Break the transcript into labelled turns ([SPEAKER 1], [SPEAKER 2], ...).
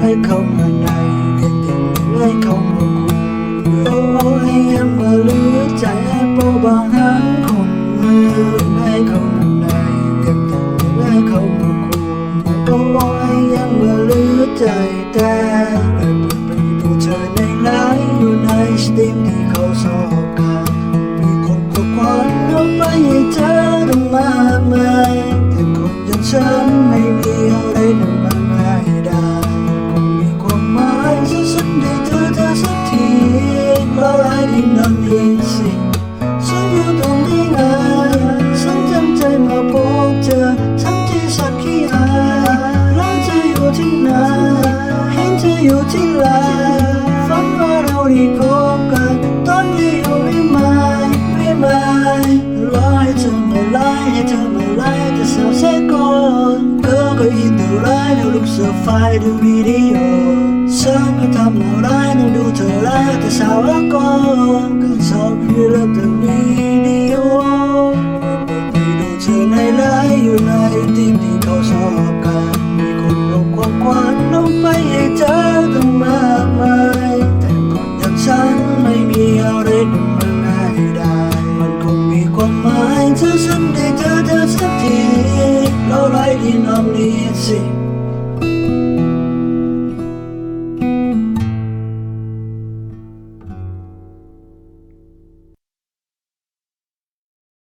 [SPEAKER 1] ให้เข้ามาในเรียกถึงให้เข้ามาคุยโอ้ยยังมาลือใจโปรบางหันคนมือให้เข้ามาในเรียกถึงให้เข้ามาคุยโอ้ยยังมาลือใจแต่เปิดไปดูเธอในไลน์อยู่ในสตรีมที่เขาสอบกันมีคนก็ควันเอาไปให้เธอต้องมาไหมแต่คนอย่างฉันไม่มีอะไรต้องม อยู่ที่ไหนฝันว่าเราได้พบกันตอนนี้อยู่ไม่ไม่ไม่ไม่รอให้เธอไม่ไล่ให้เธอไม่ไล่แต่สาวเสียก่อนก็ก็ยินดูไล่ดูลูกเสือไฟดูวิดีโอฉันไม่ทำอะไรต้องดูเธอไล่แต่สาวก่อนก็ชอบอยู่แล้วแต่วิดี ดมันง่ายได้ มันคงมีความหมายถ้าฉันได้เจอเธอสักทีแล้วไร้ที่นอนนี้สิ